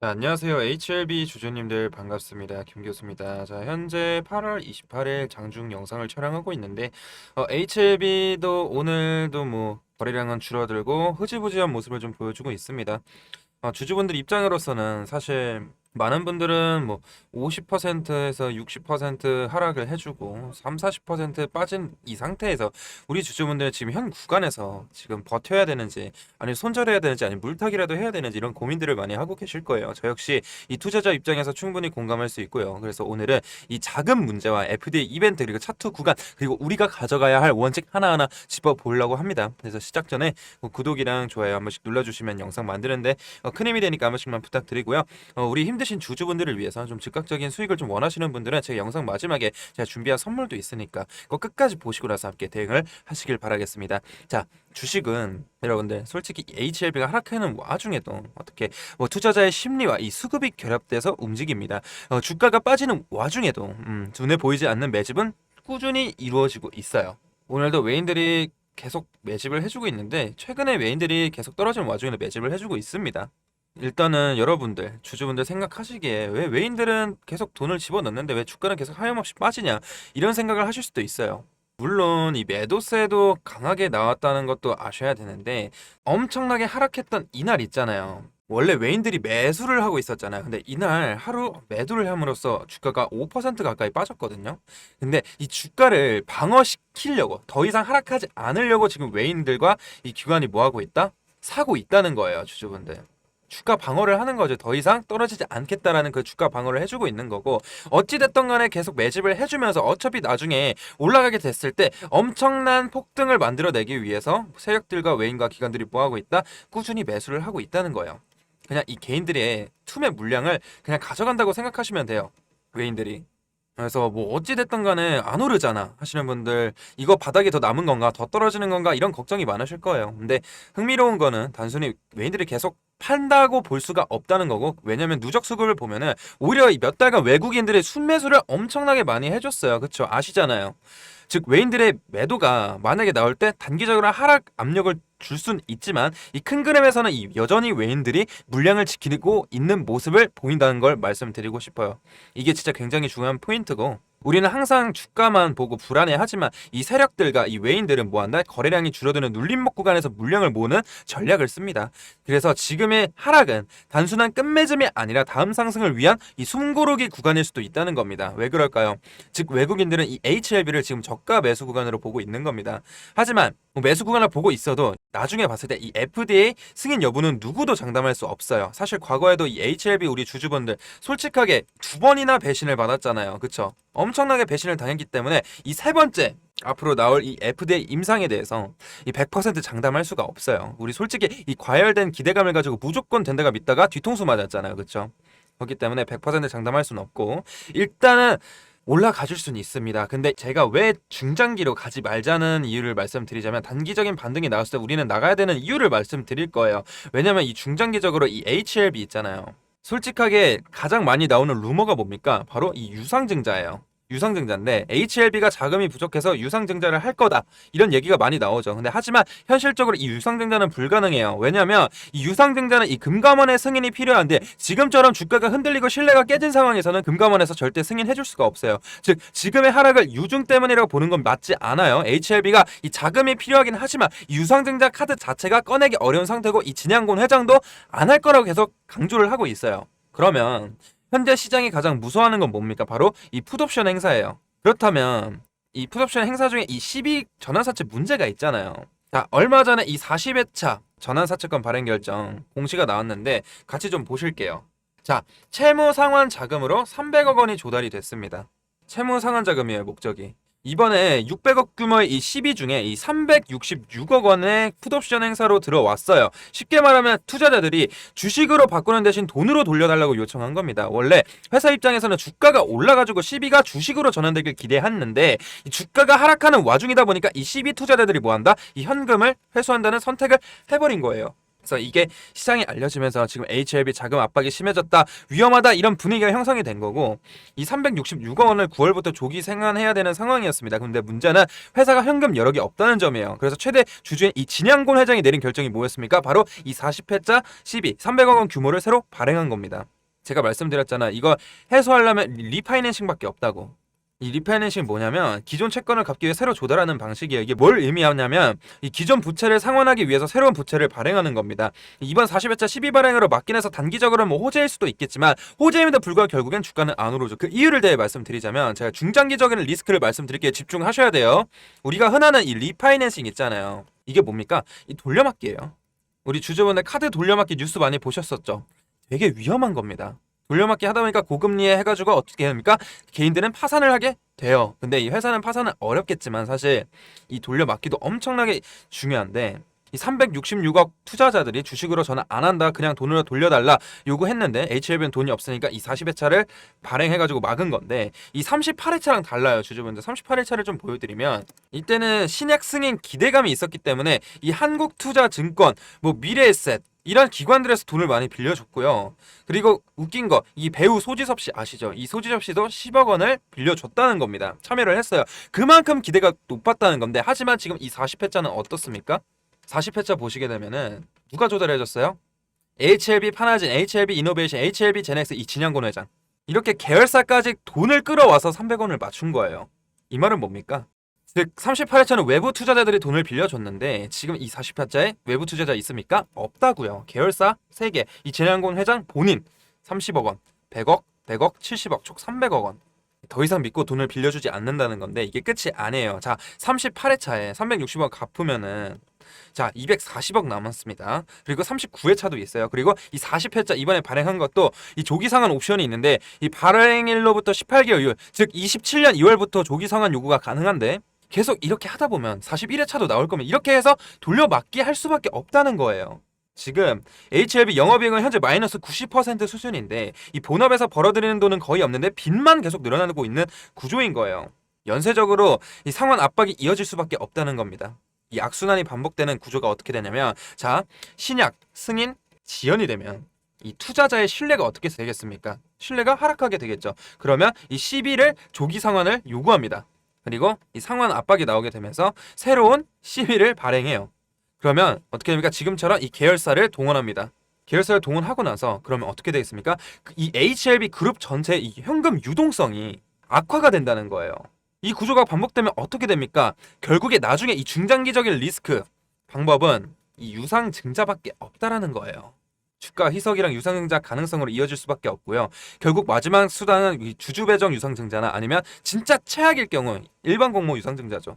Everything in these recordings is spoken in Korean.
자, 안녕하세요. HLB 주주님들 반갑습니다. 김 교수입니다. 자, 현재 8월 28일 장중 영상을 촬영하고 있는데, 어, HLB도 오늘도 뭐 거래량은 줄어들고 흐지부지한 모습을 좀 보여주고 있습니다. 어, 주주분들 입장으로서는 사실 많은 분들은 뭐 50%에서 60% 하락을 해주고 3, 40% 빠진 이 상태에서 우리 주주분들 지금 현 구간에서 지금 버텨야 되는지 아니 손절해야 되는지 아니 물타기라도 해야 되는지 이런 고민들을 많이 하고 계실 거예요. 저 역시 이 투자자 입장에서 충분히 공감할 수 있고요. 그래서 오늘은 이 자금 문제와 FDA 이벤트 그리고 차트 구간 그리고 우리가 가져가야 할 원칙 하나하나 짚어 보려고 합니다. 그래서 시작 전에 뭐 구독이랑 좋아요 한 번씩 눌러주시면 영상 만드는데 어, 큰 힘이 되니까 한 번씩만 부탁드리고요. 어, 우리 힘드 신 주주분들을 위해서 좀 즉각적인 수익을 좀 원하시는 분들은 제가 영상 마지막에 제가 준비한 선물도 있으니까 그거 끝까지 보시고 나서 함께 대응을 하시길 바라겠습니다. 자, 주식은 여러분들 솔직히 HLB가 하락하는 와중에도 어떻게 뭐 투자자의 심리와 이 수급이 결합돼서 움직입니다. 어, 주가가 빠지는 와중에도 음, 눈에 보이지 않는 매집은 꾸준히 이루어지고 있어요. 오늘도 외인들이 계속 매집을 해주고 있는데 최근에 외인들이 계속 떨어지는 와중에도 매집을 해주고 있습니다. 일단은 여러분들 주주분들 생각하시기에 왜 외인들은 계속 돈을 집어넣는데 왜 주가는 계속 하염없이 빠지냐 이런 생각을 하실 수도 있어요. 물론 이 매도세도 강하게 나왔다는 것도 아셔야 되는데 엄청나게 하락했던 이날 있잖아요. 원래 외인들이 매수를 하고 있었잖아요. 근데 이날 하루 매도를 함으로써 주가가 5% 가까이 빠졌거든요. 근데 이 주가를 방어시키려고 더 이상 하락하지 않으려고 지금 외인들과 이 기관이 뭐 하고 있다? 사고 있다는 거예요, 주주분들. 주가 방어를 하는 거죠. 더 이상 떨어지지 않겠다라는 그 주가 방어를 해주고 있는 거고 어찌됐든 간에 계속 매집을 해주면서 어차피 나중에 올라가게 됐을 때 엄청난 폭등을 만들어내기 위해서 세력들과 외인과 기관들이 뭐하고 있다? 꾸준히 매수를 하고 있다는 거예요. 그냥 이 개인들의 투매 물량을 그냥 가져간다고 생각하시면 돼요. 외인들이. 그래서 뭐 어찌됐든 간에 안 오르잖아 하시는 분들 이거 바닥에 더 남은 건가 더 떨어지는 건가 이런 걱정이 많으실 거예요. 근데 흥미로운 거는 단순히 외인들이 계속 판다고 볼 수가 없다는 거고 왜냐면 누적 수급을 보면은 오히려 이몇 달간 외국인들의 순매수를 엄청나게 많이 해줬어요. 그쵸 아시잖아요. 즉 외인들의 매도가 만약에 나올 때 단기적으로 하락 압력을 줄 순 있지만 이 큰 그림에서는 이 여전히 외인들이 물량을 지키고 있는 모습을 보인다는 걸 말씀드리고 싶어요. 이게 진짜 굉장히 중요한 포인트고 우리는 항상 주가만 보고 불안해하지만 이 세력들과 이 외인들은 뭐한다? 거래량이 줄어드는 눌림목 구간에서 물량을 모으는 전략을 씁니다. 그래서 지금의 하락은 단순한 끝맺음이 아니라 다음 상승을 위한 이 숨고르기 구간일 수도 있다는 겁니다. 왜 그럴까요? 즉 외국인들은 이 HLB를 지금 저가 매수 구간으로 보고 있는 겁니다. 하지만 뭐 매수 구간을 보고 있어도 나중에 봤을 때 이 FDA 승인 여부는 누구도 장담할 수 없어요. 사실 과거에도 이 HLB 우리 주주분들 솔직하게 두 번이나 배신을 받았잖아요. 그쵸? 엄청나게 배신을 당했기 때문에 이 세 번째 앞으로 나올 이 FDA 임상에 대해서 이 100% 장담할 수가 없어요. 우리 솔직히 이 과열된 기대감을 가지고 무조건 된다가 믿다가 뒤통수 맞았잖아요. 그쵸? 그렇기 때문에 100% 장담할 수는 없고 일단은 올라가 줄 수는 있습니다. 근데 제가 왜 중장기로 가지 말자는 이유를 말씀드리자면 단기적인 반등이 나왔을 때 우리는 나가야 되는 이유를 말씀드릴 거예요. 왜냐면 이 중장기적으로 이 HLB 있잖아요. 솔직하게 가장 많이 나오는 루머가 뭡니까? 바로 이 유상증자예요. 유상증자인데 HLB가 자금이 부족해서 유상증자를 할 거다 이런 얘기가 많이 나오죠. 근데 하지만 현실적으로 이 유상증자는 불가능해요. 왜냐하면 이 유상증자는 이 금감원의 승인이 필요한데 지금처럼 주가가 흔들리고 신뢰가 깨진 상황에서는 금감원에서 절대 승인해줄 수가 없어요. 즉 지금의 하락을 유증 때문이라고 보는 건 맞지 않아요. HLB가 이 자금이 필요하긴 하지만 이 유상증자 카드 자체가 꺼내기 어려운 상태고 이 진양곤 회장도 안 할 거라고 계속 강조를 하고 있어요. 그러면 현재 시장이 가장 무서워하는 건 뭡니까? 바로 이 풋옵션 행사예요. 그렇다면 이 풋옵션 행사 중에 이 12 전환사채 문제가 있잖아요. 자, 얼마 전에 이 40회차 전환사채권 발행 결정 공시가 나왔는데 같이 좀 보실게요. 자, 채무 상환 자금으로 300억 원이 조달이 됐습니다. 채무 상환 자금이에요, 목적이. 이번에 600억 규모의 이 12 중에 이 366억 원의 풋옵션 행사로 들어왔어요. 쉽게 말하면 투자자들이 주식으로 바꾸는 대신 돈으로 돌려달라고 요청한 겁니다. 원래 회사 입장에서는 주가가 올라가지고 12가 주식으로 전환되길 기대했는데 이 주가가 하락하는 와중이다 보니까 이 12 투자자들이 뭐한다? 이 현금을 회수한다는 선택을 해버린 거예요. 그래서 이게 시장에 알려지면서 지금 HLB 자금 압박이 심해졌다, 위험하다 이런 분위기가 형성이 된 거고 이 366억 원을 9월부터 조기 생환해야 되는 상황이었습니다. 근데 문제는 회사가 현금 여력이 없다는 점이에요. 그래서 최대 주주인 이 진양곤 회장이 내린 결정이 뭐였습니까? 바로 이 40회자 12 300억 원 규모를 새로 발행한 겁니다. 제가 말씀드렸잖아. 이거 해소하려면 리파이낸싱밖에 없다고. 이 리파이낸싱이 뭐냐면 기존 채권을 갚기 위해 새로 조달하는 방식이에요. 이게 뭘 의미하냐면 이 기존 부채를 상환하기 위해서 새로운 부채를 발행하는 겁니다. 이번 40회차 12발행으로 맞긴 해서 단기적으로 뭐 호재일 수도 있겠지만 호재임에도 불구하고 결국엔 주가는 안 오르죠. 그 이유를 대해 말씀드리자면 제가 중장기적인 리스크를 말씀드릴게요. 집중하셔야 돼요. 우리가 흔하는 이 리파이낸싱 있잖아요. 이게 뭡니까? 이 돌려막기예요. 우리 주주분들 카드 돌려막기 뉴스 많이 보셨었죠? 되게 위험한 겁니다. 돌려막기 하다 보니까 고금리에 해가지고 어떻게 됩니까? 개인들은 파산을 하게 돼요. 근데 이 회사는 파산은 어렵겠지만 사실 이 돌려막기도 엄청나게 중요한데 이 366억 투자자들이 주식으로 전화 안 한다 그냥 돈으로 돌려달라 요구했는데 HLB는 돈이 없으니까 이 40회차를 발행해가지고 막은 건데 이 38회차랑 달라요 주주분들 38회차를 좀 보여드리면 이때는 신약 승인 기대감이 있었기 때문에 이 한국투자증권 뭐 미래에셋 이런 기관들에서 돈을 많이 빌려줬고요. 그리고 웃긴 거 이 배우 소지섭 씨 아시죠? 이 소지섭 씨도 10억 원을 빌려줬다는 겁니다. 참여를 했어요. 그만큼 기대가 높았다는 건데 하지만 지금 이 40회차는 어떻습니까? 40회차 보시게 되면은 누가 조달해줬어요? HLB 파나진, HLB 이노베이션, HLB 제넥스 이 진양곤 회장 이렇게 계열사까지 돈을 끌어와서 300원을 맞춘 거예요. 이 말은 뭡니까? 즉 38회차는 외부 투자자들이 돈을 빌려줬는데 지금 이 40회차에 외부 투자자 있습니까? 없다고요. 계열사 3개, 이 진양곤 회장 본인 30억 원, 100억, 100억, 70억, 총 300억 원. 더 이상 믿고 돈을 빌려주지 않는다는 건데 이게 끝이 아니에요. 자, 38회차에 360억 갚으면은 자, 240억 남았습니다. 그리고 39회차도 있어요. 그리고 이 40회차 이번에 발행한 것도 이 조기 상환 옵션이 있는데 이 발행일로부터 18개월 이후, 즉 27년 2월부터 조기 상환 요구가 가능한데 계속 이렇게 하다 보면 41회차도 나올 거면 이렇게 해서 돌려막기 할 수밖에 없다는 거예요. 지금 HLB 영업이익은 현재 마이너스 90% 수준인데 이 본업에서 벌어들이는 돈은 거의 없는데 빚만 계속 늘어나고 있는 구조인 거예요. 연쇄적으로 이 상환 압박이 이어질 수밖에 없다는 겁니다. 이 악순환이 반복되는 구조가 어떻게 되냐면 자 신약 승인 지연이 되면 이 투자자의 신뢰가 어떻게 되겠습니까? 신뢰가 하락하게 되겠죠. 그러면 이 시비를 조기 상환을 요구합니다. 그리고 이 상환 압박이 나오게 되면서 새로운 시비를 발행해요. 그러면 어떻게 됩니까? 지금처럼 이 계열사를 동원합니다. 계열사를 동원하고 나서 그러면 어떻게 되겠습니까? 그이 HLB 그룹 전체의 이 현금 유동성이 악화가 된다는 거예요. 이 구조가 반복되면 어떻게 됩니까? 결국에 나중에 이 중장기적인 리스크 방법은 이 유상 증자밖에 없다라는 거예요. 주가 희석이랑 유상증자 가능성으로 이어질 수밖에 없고요. 결국 마지막 수단은 이 주주 배정 유상증자나 아니면 진짜 최악일 경우 일반 공모 유상증자죠.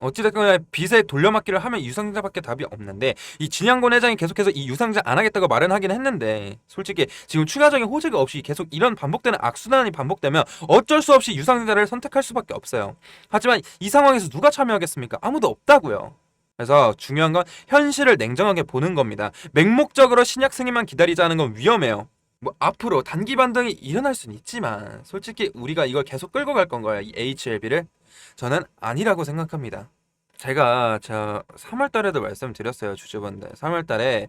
어찌됐건 빚에 돌려막기를 하면 유상증자밖에 답이 없는데 이 진양권 회장이 계속해서 이 유상증자 안 하겠다고 말은 하긴 했는데 솔직히 지금 추가적인 호재가 없이 계속 이런 반복되는 악순환이 반복되면 어쩔 수 없이 유상증자를 선택할 수밖에 없어요. 하지만 이 상황에서 누가 참여하겠습니까? 아무도 없다고요. 그래서 중요한 건 현실을 냉정하게 보는 겁니다. 맹목적으로 신약 승인만 기다리자는 건 위험해요. 뭐 앞으로 단기 반등이 일어날 수는 있지만 솔직히 우리가 이걸 계속 끌고 갈 건가요? 이 HLB를 저는 아니라고 생각합니다. 제가 저 3월 달에도 말씀드렸어요, 주주분들. 3월 달에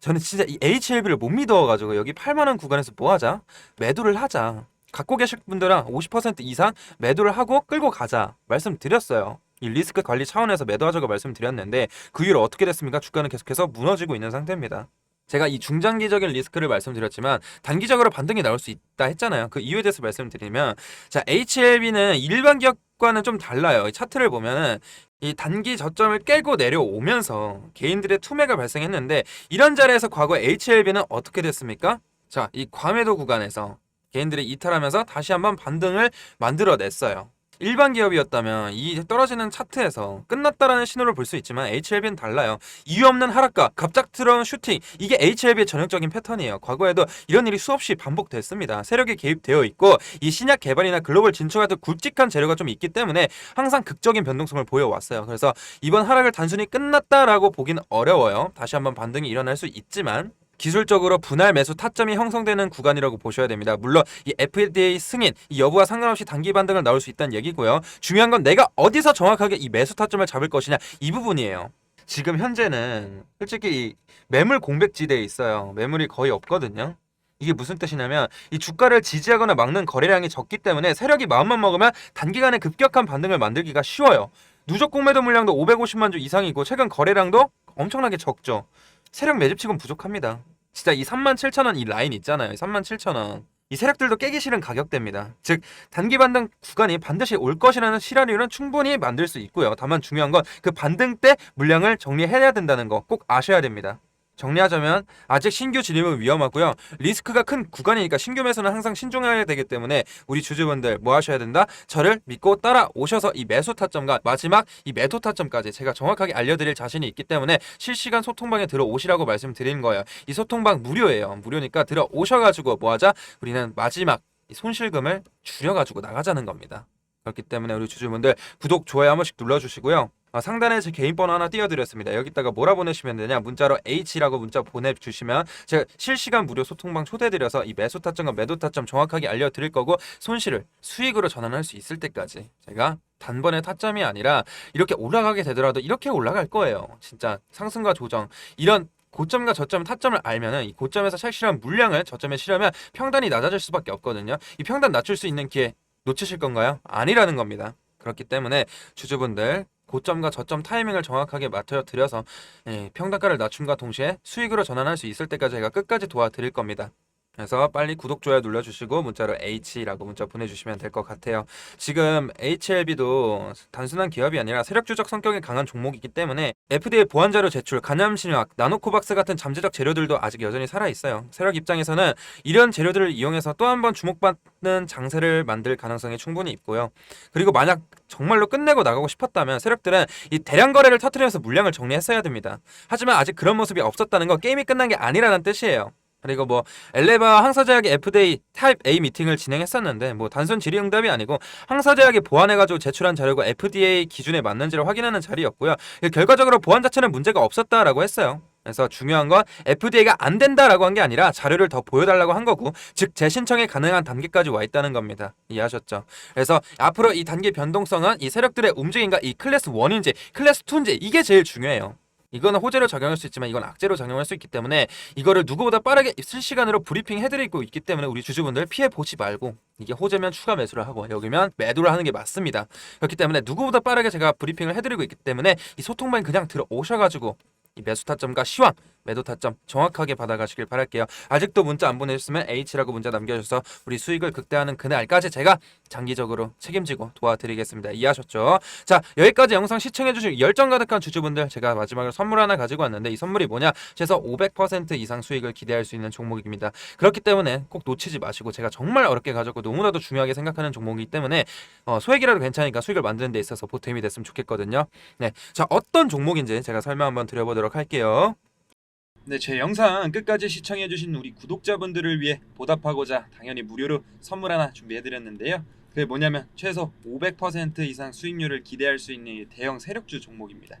저는 진짜 이 HLB를 못 믿어 가지고 여기 8만 원 구간에서 뭐 하자? 매도를 하자. 갖고 계실 분들은 50% 이상 매도를 하고 끌고 가자 말씀드렸어요. 이 리스크 관리 차원에서 매도하자고 말씀드렸는데 그 이후로 어떻게 됐습니까? 주가는 계속해서 무너지고 있는 상태입니다. 제가 이 중장기적인 리스크를 말씀드렸지만 단기적으로 반등이 나올 수 있다 했잖아요. 그 이유에 대해서 말씀드리면 자 HLB는 일반 기업과는 좀 달라요. 이 차트를 보면은 이 단기 저점을 깨고 내려오면서 개인들의 투매가 발생했는데 이런 자리에서 과거 HLB는 어떻게 됐습니까? 자, 이 과매도 구간에서 개인들이 이탈하면서 다시 한번 반등을 만들어냈어요. 일반 기업이었다면 이 떨어지는 차트에서 끝났다라는 신호를 볼 수 있지만 HLB는 달라요. 이유 없는 하락과 갑작스러운 슈팅 이게 HLB의 전형적인 패턴이에요. 과거에도 이런 일이 수없이 반복됐습니다. 세력이 개입되어 있고 이 신약 개발이나 글로벌 진출 같은 굵직한 재료가 좀 있기 때문에 항상 극적인 변동성을 보여왔어요. 그래서 이번 하락을 단순히 끝났다라고 보긴 어려워요. 다시 한번 반등이 일어날 수 있지만 기술적으로 분할 매수 타점이 형성되는 구간이라고 보셔야 됩니다. 물론 이 FDA 승인 이 여부와 상관없이 단기 반등을 나올 수 있다는 얘기고요. 중요한 건 내가 어디서 정확하게 이 매수 타점을 잡을 것이냐 이 부분이에요. 지금 현재는 솔직히 이 매물 공백지대에 있어요. 매물이 거의 없거든요. 이게 무슨 뜻이냐면 이 주가를 지지하거나 막는 거래량이 적기 때문에 세력이 마음만 먹으면 단기간에 급격한 반등을 만들기가 쉬워요. 누적 공매도 물량도 550만 주 이상이고 최근 거래량도 엄청나게 적죠. 세력 매집 치곤 부족합니다. 진짜 이 3만 7천 원이 라인 있잖아요. 3만 7천 원. 이 세력들도 깨기 싫은 가격대입니다. 즉 단기 반등 구간이 반드시 올 것이라는 시나리오는 충분히 만들 수 있고요. 다만 중요한 건 그 반등 때 물량을 정리해야 된다는 거 꼭 아셔야 됩니다. 정리하자면 아직 신규 진입은 위험하고요. 리스크가 큰 구간이니까 신규 매수는 항상 신중해야 되기 때문에 우리 주주분들 뭐 하셔야 된다? 저를 믿고 따라 오셔서 이 매수 타점과 마지막 이 매도 타점까지 제가 정확하게 알려드릴 자신이 있기 때문에 실시간 소통방에 들어오시라고 말씀드리는 거예요. 이 소통방 무료예요. 무료니까 들어오셔가지고 뭐 하자? 우리는 마지막 이 손실금을 줄여가지고 나가자는 겁니다. 그렇기 때문에 우리 주주분들 구독, 좋아요 한 번씩 눌러주시고요. 아, 상단에 제 개인 번호 하나 띄워드렸습니다. 여기다가 뭐라 보내시면 되냐? 문자로 H라고 문자 보내주시면 제가 실시간 무료 소통방 초대드려서 이 매수 타점과 매도 타점 정확하게 알려드릴 거고 손실을 수익으로 전환할 수 있을 때까지 제가 단번에 타점이 아니라 이렇게 올라가게 되더라도 이렇게 올라갈 거예요. 진짜 상승과 조정 이런 고점과 저점 타점을 알면은 이 고점에서 착실한 물량을 저점에 실으면 평단이 낮아질 수밖에 없거든요. 이 평단 낮출 수 있는 기회 놓치실 건가요? 아니라는 겁니다. 그렇기 때문에 주주분들 고점과 저점 타이밍을 정확하게 맞춰 드려서 예, 평단가를 낮춤과 동시에 수익으로 전환할 수 있을 때까지 제가 끝까지 도와드릴 겁니다. 그래서 빨리 구독, 좋아요 눌러주시고 문자로 H라고 문자 보내주시면 될 것 같아요. 지금 HLB도 단순한 기업이 아니라 세력주적 성격이 강한 종목이기 때문에 FDA 보안자료 제출, 간암신약, 나노코박스 같은 잠재적 재료들도 아직 여전히 살아있어요. 세력 입장에서는 이런 재료들을 이용해서 또 한 번 주목받는 장세를 만들 가능성이 충분히 있고요. 그리고 만약 정말로 끝내고 나가고 싶었다면 세력들은 이 대량 거래를 터트리면서 물량을 정리했어야 됩니다. 하지만 아직 그런 모습이 없었다는 건 게임이 끝난 게 아니라는 뜻이에요. 그리고 뭐 엘레바 항사제약의 FDA 타입 A 미팅을 진행했었는데 뭐 단순 질의응답이 아니고 항사제약이 보완해가지고 제출한 자료가 FDA 기준에 맞는지를 확인하는 자리였고요. 결과적으로 보안 자체는 문제가 없었다라고 했어요. 그래서 중요한 건 FDA가 안 된다라고 한 게 아니라 자료를 더 보여달라고 한 거고 즉 재신청이 가능한 단계까지 와 있다는 겁니다. 이해하셨죠? 그래서 앞으로 이 단계 변동성은 이 세력들의 움직임과 이 클래스 1인지 클래스 2인지 이게 제일 중요해요. 이거는 호재로 적용할 수 있지만 이건 악재로 적용할 수 있기 때문에 이거를 누구보다 빠르게 실시간으로 브리핑 해드리고 있기 때문에 우리 주주분들 피해 보지 말고 이게 호재면 추가 매수를 하고 여기면 매도를 하는 게 맞습니다. 그렇기 때문에 누구보다 빠르게 제가 브리핑을 해드리고 있기 때문에 이 소통만 그냥 들어오셔가지고 이 매수 타점과 시황 매도 타점 정확하게 받아가시길 바랄게요. 아직도 문자 안 보내셨으면 H라고 문자 남겨주셔서 우리 수익을 극대화하는 그날까지 제가 장기적으로 책임지고 도와드리겠습니다. 이해하셨죠? 자 여기까지 영상 시청해주신 열정 가득한 주주분들 제가 마지막으로 선물 하나 가지고 왔는데 이 선물이 뭐냐? 최소 500% 이상 수익을 기대할 수 있는 종목입니다. 그렇기 때문에 꼭 놓치지 마시고 제가 정말 어렵게 가졌고 너무나도 중요하게 생각하는 종목이기 때문에 어, 소액이라도 괜찮으니까 수익을 만드는 데 있어서 보탬이 됐으면 좋겠거든요. 네, 자 어떤 종목인지 제가 설명 한번 드려보도록 할게요. 네, 제 영상 끝까지 시청해주신 우리 구독자분들을 위해 보답하고자 당연히 무료로 선물 하나 준비해드렸는데요. 그게 뭐냐면 최소 500% 이상 수익률을 기대할 수 있는 이 대형 세력주 종목입니다.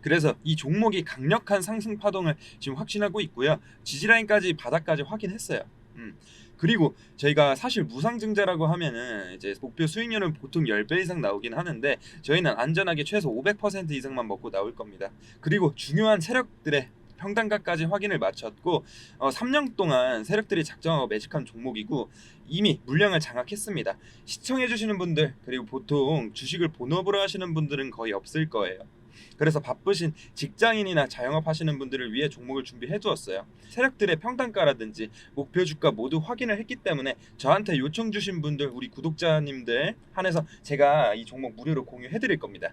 그래서 이 종목이 강력한 상승 파동을 지금 확신하고 있고요. 지지라인까지 바닥까지 확인했어요. 음. 그리고 저희가 사실 무상증자라고 하면은 이제 목표 수익률은 보통 10배 이상 나오긴 하는데 저희는 안전하게 최소 500% 이상만 먹고 나올 겁니다. 그리고 중요한 세력들의 평단가까지 확인을 마쳤고 어, 3년 동안 세력들이 작정하고 매집한 종목이고 이미 물량을 장악했습니다. 시청해주시는 분들 그리고 보통 주식을 본업으로 하시는 분들은 거의 없을 거예요. 그래서 바쁘신 직장인이나 자영업 하시는 분들을 위해 종목을 준비해 두었어요. 세력들의 평단가라든지 목표 주가 모두 확인을 했기 때문에 저한테 요청 주신 분들 우리 구독자님들 한해서 제가 이 종목 무료로 공유해 드릴 겁니다.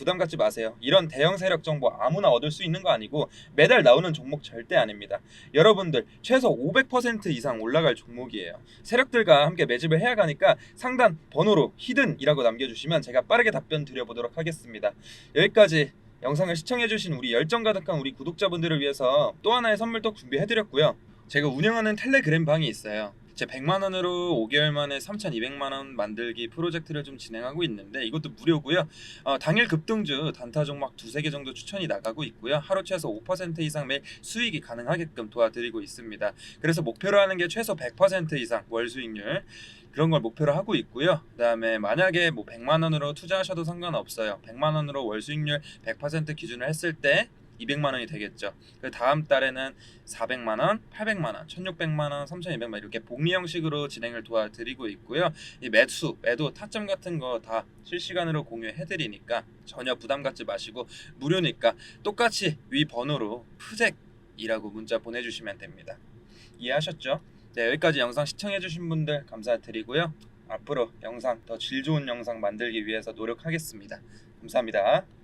부담 갖지 마세요. 이런 대형 세력 정보 아무나 얻을 수 있는 거 아니고 매달 나오는 종목 절대 아닙니다. 여러분들 최소 500% 이상 올라갈 종목이에요. 세력들과 함께 매집을 해야 가니까 상단 번호로 히든이라고 남겨주시면 제가 빠르게 답변 드려보도록 하겠습니다. 여기까지 영상을 시청해주신 우리 열정 가득한 우리 구독자분들을 위해서 또 하나의 선물 또 준비해드렸고요. 제가 운영하는 텔레그램 방이 있어요. 제 100만 원으로 5개월 만에 3,200만 원 만들기 프로젝트를 좀 진행하고 있는데 이것도 무료고요. 어, 당일 급등주 단타 종목 두세 개 정도 추천이 나가고 있고요. 하루 최소 5% 이상 매일 수익이 가능하게끔 도와드리고 있습니다. 그래서 목표로 하는 게 최소 100% 이상 월 수익률 그런 걸 목표로 하고 있고요. 그다음에 만약에 뭐 100만 원으로 투자하셔도 상관없어요. 100만 원으로 월 수익률 100% 기준을 했을 때 200만 원이 되겠죠. 그 다음 달에는 400만 원, 800만 원, 1,600만 원, 3,200만 원 이렇게 복리 형식으로 진행을 도와드리고 있고요. 이 매수, 매도, 타점 같은 거 다 실시간으로 공유해 드리니까 전혀 부담 갖지 마시고 무료니까 똑같이 위 번호로 푸잭이라고 문자 보내 주시면 됩니다. 이해하셨죠? 네 여기까지 영상 시청해 주신 분들 감사드리고요. 앞으로 영상 더 질 좋은 영상 만들기 위해서 노력하겠습니다. 감사합니다.